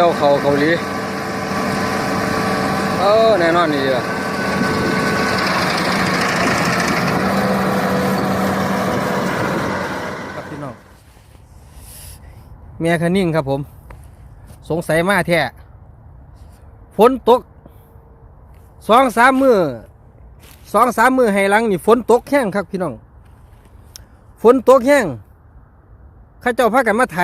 กี่ยวเขาเกาหลีเออแน่นอนนี่ล่ะครับพี่น้องเมียคันนิ่งครับผม สงสัยมาแท้ฝนตกสองสามมือสองสามมือให้หลังนี่ฝนตกแห้งครับพี่น้อง ฝนตกแห้งข้าเจ้าพากันมาไถ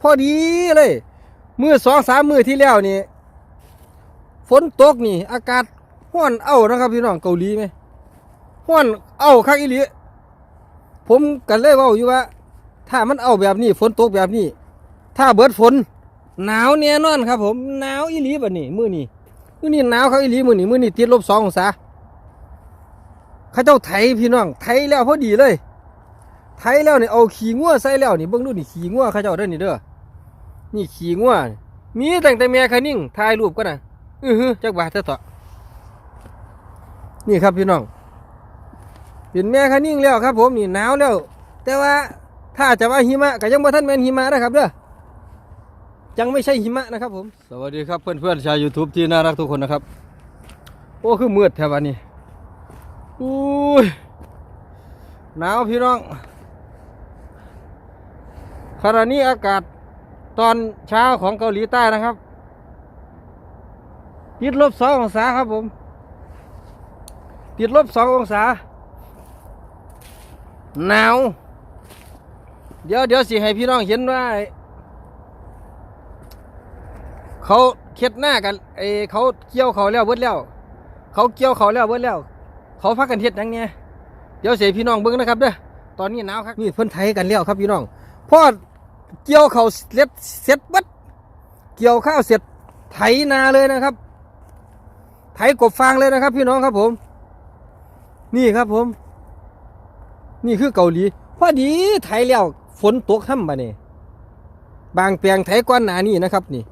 พอดีเลย มือสองสามมือที่แล้วนี่ฝนตกนี่ อากาศห้อนเอานะครับพี่น้องเกาหลีไหมห้อนเอ้าคักอีหลีผมกันเลยว่าอยู่ว่า ถ้ามันเอ้าแบบนี้ฝนตกแบบนี้ ถ้าเบิดฝน หนาวแน่นอนครับ ผมหนาวอีหลีแบบนี้มือนี้มือนี้หนาวเขาอีหลีมือนี้มือนี้ติดลบสององศาเขาเจ้าไถพี่น้องไถแล้วพอดีเลยไถแล้วนี่เอาขี้งัวใส่แล้วนี่เบิ่งดูนี่ขี้งัวเขาเจ้าเด้อนี่เด้อ นี่ขี่งัวมีตั้งแต่แม่คันนิ่งถ่ายรูปก็นะอือฮึจักบาทเถอะต่อนี่ครับพี่น้องเป็นแม่คันนิ่งแล้วครับ ผมนี่หนาวแล้ว แต่ว่าถ้าจะว่าหิมะก็ยังบ่ทันแม่นหิมะนะครับเด้อยังไม่ใช่หิมะนะครับผม สวัสดีครับเพื่อนๆชาว YouTube ที่น่ารักทุกคนนะครับ โอ้คือมืดแถววันนี้อุ้ยหนาวพี่น้องขณะนี้อากาศ ตอนเช้าของเกาหลีใต้นะครับติดลบสององศาครับผม ติดลบสององศา หนาว เดี๋ยวเดี๋ยวสิให้พี่น้องเห็นว่า เขาเค็ดหน้ากันไอเขาเกี่ยวเขาแล้วเบิดแล้ว เขาเกี่ยวเขาแล้วเบิดแล้ว เขาพักกันเฮ็ดหยังไงเดี๋ยวเสียพี่น้องเบิ้งนะครับเด้อตอนนี้หนาวครับนี่เพิ่นไทยกันแล้วครับพี่น้องพ่อ เกี่ยวเขาเสร็จเสร็จบัดเกี่ยวข้าวเสร็จไถนาเลยนะครับ ไถกบฟางเลยนะครับ พี่น้องครับผม นี่ครับผม นี่คือเกาหลีพอดีไถแล้วฝนตกห้ำบะเนี่ยบางแปลงไถก้อนหนานี่นะครับ นี่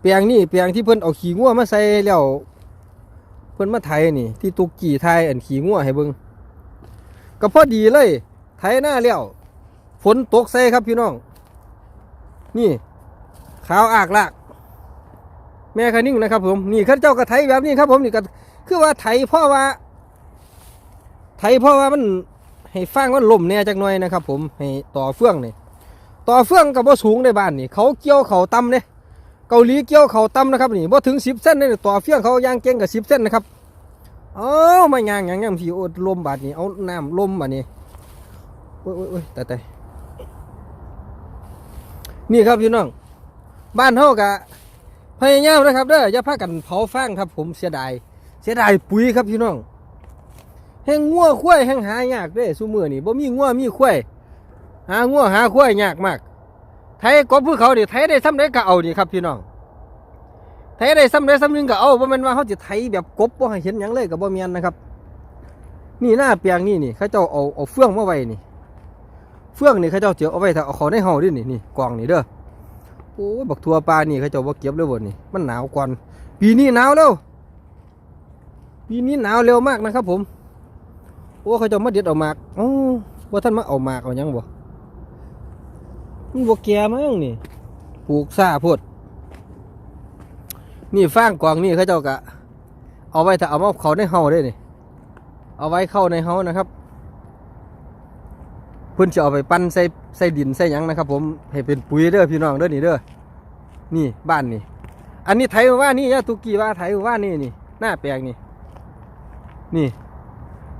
แปลงนี่แปลงที่เพิ่นเอาขี้งัวมาใส่แล้วเพิ่นมาไถนี่ ที่ตุกกี่ไทยอันขี้งัวให้เบิงก็พอดีเลย ไถหน้าแล้วฝนตกใส่ครับพี่น้อง นี่ ขาวอากลากแม่คันนิ่งนะครับผมนี่ข้าเจ้ากระไถแบบนี้ครับผมนี่ก็คือว่าไถเพราะว่า ไถเพราะว่ามันให้ฟางมันล่มแน่จักหน่อยนะครับผมให้ต่อเฟื่องนี่ต่อเฟื่องกับว่าสูงในบ้านนี่ เขาเกี่ยวเขาต่ำเนี่ยเกาหลีเกี่ยวเขาต่ำนะครับนี่บ่ถึงสิบเส้นเลยต่อเฟื่องเขายางเก่งกับสิบเส้นนะครับเอ้าไม่ยางอย่างยังพี่โอดลมบาดนี่เอาน้ำลมบาดนี่โอ้ยโอ้ยโอ้ยแต่แต่ นี่ครับพี่น้อง บ้านเฮากะพยายามนะครับเด้ออย่าพากันเผาฟางครับ ผมเสียดายเสียดายปุ๋ยครับพี่น้องแห้งงัวควายแห้งหายากเด้ซุมือนี่บ่มีงัวมีควายหางัวหาควายยากมาก ไทยกบภูเขาดิไทยได้ซ้ำได้ก็เอาดิครับพี่น้องไทยได้ซ้ำได้ซ้ำนึงก็เอาบ่แม่นว่าเขาจะไทยแบบกบบ่เห็นหยังเลยก็บ่แม่นนะครับ นี่หน้าเปียงนี่นี่เขาเจ้าเอาเอาเฟื่องมาไว้นี่ เฟื่องนี่เขาเจ้าเจียวเอาไว้ถ้าเอาเขาในเฮาดินี่นี่กล่องนี่เด้อโอ้ยบักทัวปลานี่เขาเจ้าบ่าเก็บเลยบ่นี่มันหนาวก่อนปีนี้หนาวแล้วปีนี้หนาวเร็วมากนะครับ ผมโอ้เขาเจ้ามาเด็ดเอาหมากอ๋อว่าท่านมาเอาหมากเอาหยังบ่มันบ่แก่มั้งนี่ปลูกซาพดนี่ฟางกล่องนี่เขาเจ้ากะ เอาไว้ถ้าเอามาเขาในเฮาได้นี่เอาไว้เข้าในเฮานะครับ เพิ่อนจะเอาไปปั้นใส่ใส่ดินใส่ยังนะครับ ผมให้เป็นปุ๋ยเด้อพี่น้องเด้อนี่เด้อนี่บ้านนี่อันนี้ไถว่านี่ยาตุกี้ว่าไถว่านี่นี่หน้าแปลงนี่นี่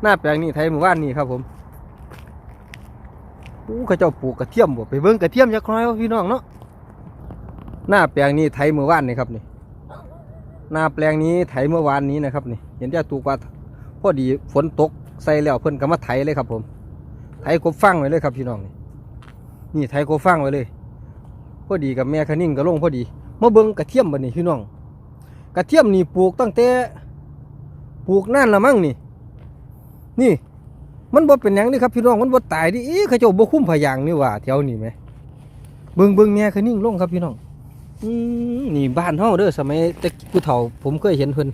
หน้าแปลงนี่ไถหมู่บ้านนี่ครับผมอู้เขาเจ้าปลูกกระเทียมบ่ไปเบิ่งกระเทียมจักหน่อยพี่น้องเนาะหน้าแปลงนี่ไถเมื่อวานนี่ครับนี่หน้าแปลงนี้ไถเมื่อวานนี้นะครับนี่เห็นยาตุกว่าพอดีฝนตกใส่แล้วเพิ่นก็มาไถเลยครับผม ไถกบฟังไว้เลยครับพี่น้อง นี่ไถกบฟังไว้เลย พอดีกับแม่คันิ่งก็ลงพอดีมาเบิ่งกระเทียมบัดนี้พี่น้อง กระเทียมนี่ปลูกตั้งแต่ปลูกนั่นละมั้งนี่ นี่ มันบ่เป็นหยังนี่ครับพี่น้องมันบ่ตายดิเอ๊ะเขาเจ้าบ่คุ้มพยางนี่ว่าแถวนี้ไหมเบิ่งเบิ่งแม่คันิ่งลงครับพี่น้องอืมนี่บ้านเฮาเด้อสมัยแต่ผู้เฒ่าผมเคยเห็นเพิ่น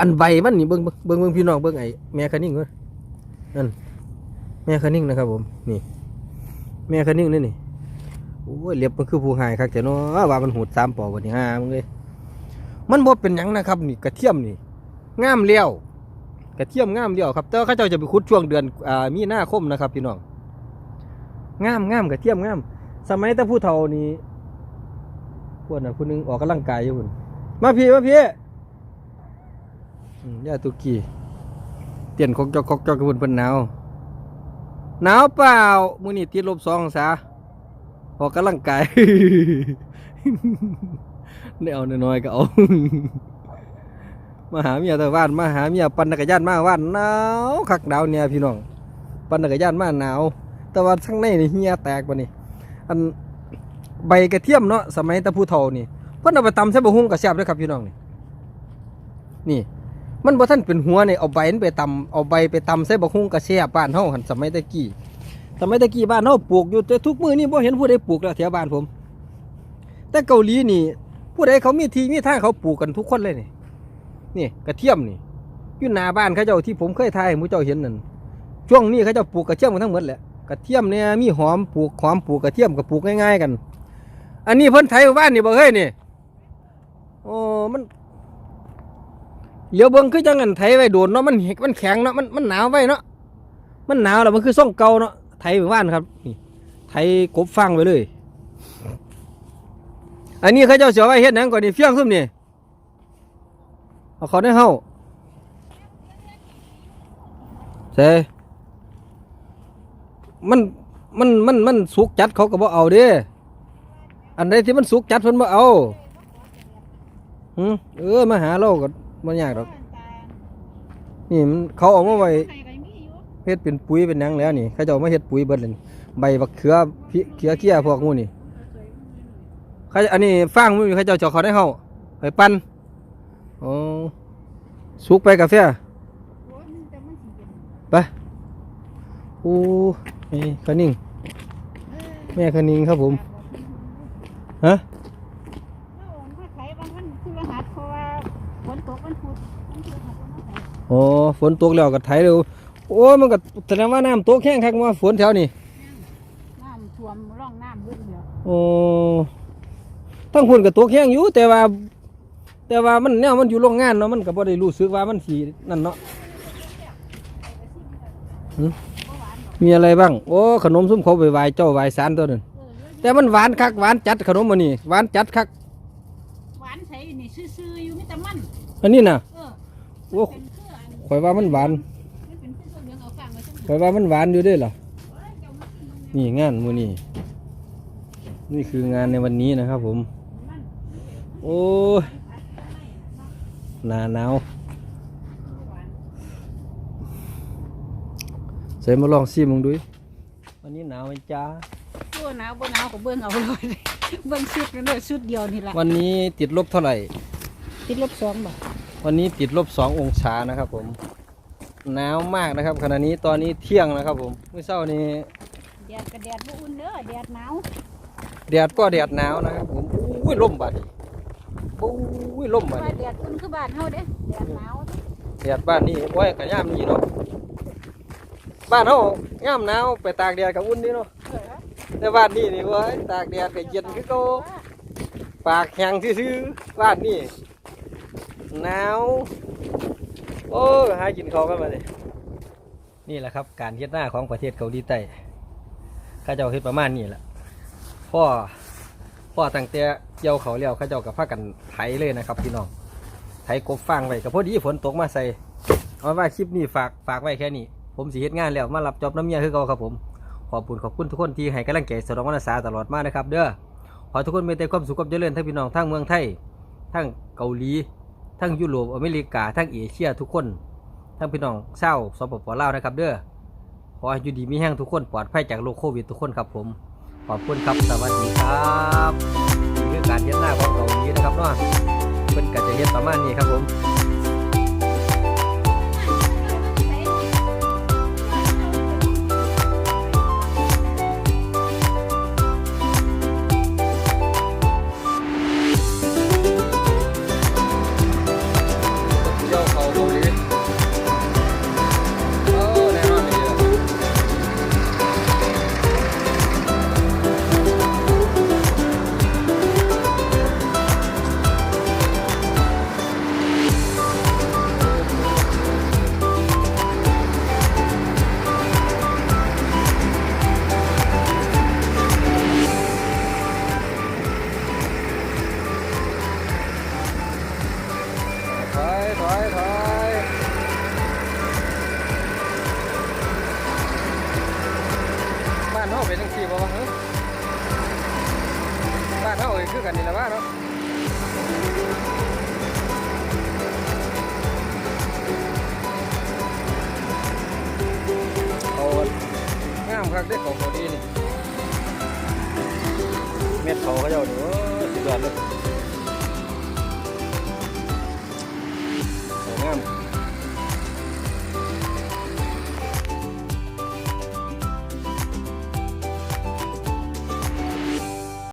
อันใบมันนี่เบิ่งเบิ่งเบิ่งพี่น้องเบิ่งไอ้แม่คันิ่งเว้ย แม่คันนิ่งนะครับผมนี่ แม่คันนิ่งนี่นี่โอ้ยเล็บมันคือผู้หายคักแต่เนาะว่ามันหูดสามปอกวันนี้ห้ามึงเลยมันบ่เป็นหยังนะครับ นี่กระเทียมนี่งามเลี้ยวกระเทียมงามเลี้ยวครับแต่ว่าเขาเจ้าจะไปขุดช่วงเดือนอ่ามีหน้าคมนะครับพี่น้องงามงามกระเทียมงามสมัยแต่ผู้เฒ่านี่พวกน่ะผู้หนึงออกกำลังกายอยู่พุ่นมาพี่มาพี่ย่าตุกี้เตียนคกจอกคกจอกกับพุ่นเพิ่นหนาว หนาวเปล่ามือนี้ติดลบสององศาออกกำลังกายได้เอาน้อยๆก็เอามาหาเมียแต่บ้านมาหาเมียปั่นจักรยานมาบ้านหนาวคักหนาวเนี่ยพี่น้องปั่นจักรยานมาหนาวแต่ว่าข้างในนี่เหียแตกปะนี่อันใบกระเทียมเนาะสมัยตะผู้เฒ่านี่เพิ่นเอาไปตำใส่บะฮุ่งกระแซบด้วยครับพี่น้องนี่นี่ มันบ่ทันเป็นหัวเนี่ยเอาใบมันไปตำเอาใบไปตำใส่บะฮุ่งกระแซบบ้านเฮาหันสมัยตะกี้สมัยตะกี้บ้านเฮาปลูกอยู่แต่ทุกมื้อนี่บ่เห็นผู้ใดปลูกแล้วแถวบ้านผม แต่เกาหลีนี่ ผู้ใดเขามีทีมีทางเขาปลูกกันทุกคนเลยนี่นี่กระเทียมนี่อยู่หน้าบ้านเขาเจ้าที่ผมเคยถ่ายหมูเจ้าเห็นนั่นช่วงนี้เขาเจ้าปลูกกระเทียมกันทั้งหมดแหละกระเทียมเนี่ยมีหอมปลูกหอมปลูกกระเทียมก็ปลูกง่ายๆกัน อันนี้เพิ่นไถบ้านนี่บ่เฮ้ยนี่โอ้มัน เหลียวเบิ่งคือจังกันไถไว้โดนเนาะมันเห็กมันแข็งเนาะมันมันหนาวไว้เนาะมันหนาวแล้วมันคือส่องเก่าเนาะไทยหมู่บ้านครับนี่ไทยกบฟังไว้เลย อันนี้เขาเจ้าเสียไว้เฮ็ดหนังก่อนนี่เฟี้ยงซุ่มนี่เอาเขาได้เฮาเซ่มันมันมันมันสุกจัดเขาก็บ่เอาเด้อันใดที่มันสุกจัดเพิ่นบ่เอาหืมเออมาหาเราก็ บ่ยากดอก นี่มันเขาเอามาไว้เฮ็ดเป็นปุ๋ยเป็นหยังแล้วนี่เขาเจ้ามาเฮ็ดปุ๋ยเบิดเลยนี่ใบบักเขือพิเขือเกี้ยพวกงูนี่เขาอันนี้ฟางมันเขาเจ้าเจาะเขาได้เฮาไปปั้นอ๋อสุกไปกาแฟไปโอ้นี่คะนิ่ง แม่คะนิ่งครับผม ฮะ อ๋อฝนตกแล้วก็ไถเร็วโอ้ยมันก็แสดงว่าน้ำตกแห้งคักว่าฝนแถวนี้น้ำท่วมร่องน้ำเบิ่งเดียวโอ้ทั้งฝนก็ตกแห้งอยู่ แต่ว่า แต่ว่ามันเนี่ยมันอยู่โรงงานเนาะมันก็บ่ได้รู้สึกว่ามันสีนั่นเนาะหึมีอะไรบ้าง โอ้ขนมซุ้มเขาไปไหว้เจ้าไหว้สารตัวนึงเออแต่มันหวานคักหวานจัดขนมมันนี่หวานจัดคักหวานใสนี่ซื่อๆอยู่มีแต่มันอันนี้น่ะเออโอ้ ข่อยว่ามันหวานมันเป็นเครือเหลืองเอาฝางไว้จังข่อยว่ามันหวานอยู่เด้วยล่ะเอ้ยเจ้ามากินมันนี่งานมือนี่นี่คืองานในวันนี้นะครับผมมันโอ้ยหนาหนาวใส่มาลองซิมึงดูดิวันนี้หนาวไหมจ้าตัวหนาวบ่หนาวก็เบิ่งเอาเลยเบิ่งชุดนั่นเลยชุดเดียวนี่ล่ะวันนี้ติดลบเท่าไหร่ ติดลบสองบาท วันนี้ติดลบสององศานะครับผมหนาวมากนะครับ ขณะนี้ตอนนี้เที่ยงนะครับผมเมื่อเช้านี้แดดก็แดดบ่อุ่นเด้อแดดหนาวแดดก็แดดหนาวนะครับผมอุ้ยลมบาดนีอุ้ยลมบาดว่านีแดดอุ่นคือบ้านเฮาเด้แดดหนาวแดดบ้านนี้โอ้ยกระยามนี้เนาะบ้านเขาย่ามหนาวไปตากแดดกับอุ่นนี่เนาะเออแต่บ้านนี้นี่เว้ยตากแดดก็เย็นคือเก่าปากแข็งซื่อๆบ้านนี้ หนาวโอ้ยหากินข้ากันมาเลยนี่แหละครับ การเฮ็ดหน้าของประเทศเกาหลีใต้ข้าเจ้าเฮ็ดประมาณนี้แหละพ่อพ่อตั้งแต่เกี่ยวเขาวแล้ยวข้าเจ้ากับพากันไถเลยนะครับพี่น้องไถกบฟางไว้กับพอดีฝนตกมาใส่เอาไว้ว่าคลิปนี้ฝากฝากไว้แค่นี้ ผมสิเฮ็ดงานแล้วมารับจอบน้ำเมียคือเก่าครับผม ขอบคุณขอบคุณทุกคนที่ให้กำลังใจสนองวันษาตลอดมานะครับ เด้อขอทุกคนมีแต่ความสุขความเจริญทั้งพี่น้องทั้งเมืองไทยทั้งเกาหลี ทั้งยุโรปอเมริกา ทั้งเอเชียทุกคน ทั้งพี่น้องเศร้าสปปลาวนะครับ เด้อขอให้อยู่ดีมีแห้งทุกคนปลอดภัยจากโรคโควิดทุกคนครับผมขอบคุณครับสวัสดีครับนี่คือการเย็ดหน้าของเรานี้นะครับเนาะเป็นการจะเย็ดประมาณนี้ครับผม อยถอยถอยบ้านเฮาเป็นจังซี่บ่วะฮ้บ้านเฮาเอ้ยคือกันนี่ล่ะบ้านเนาะเขางามคักเด้ของเขาดีนี่เม็ดเขาเขาเานี่โอสุดยอดเลย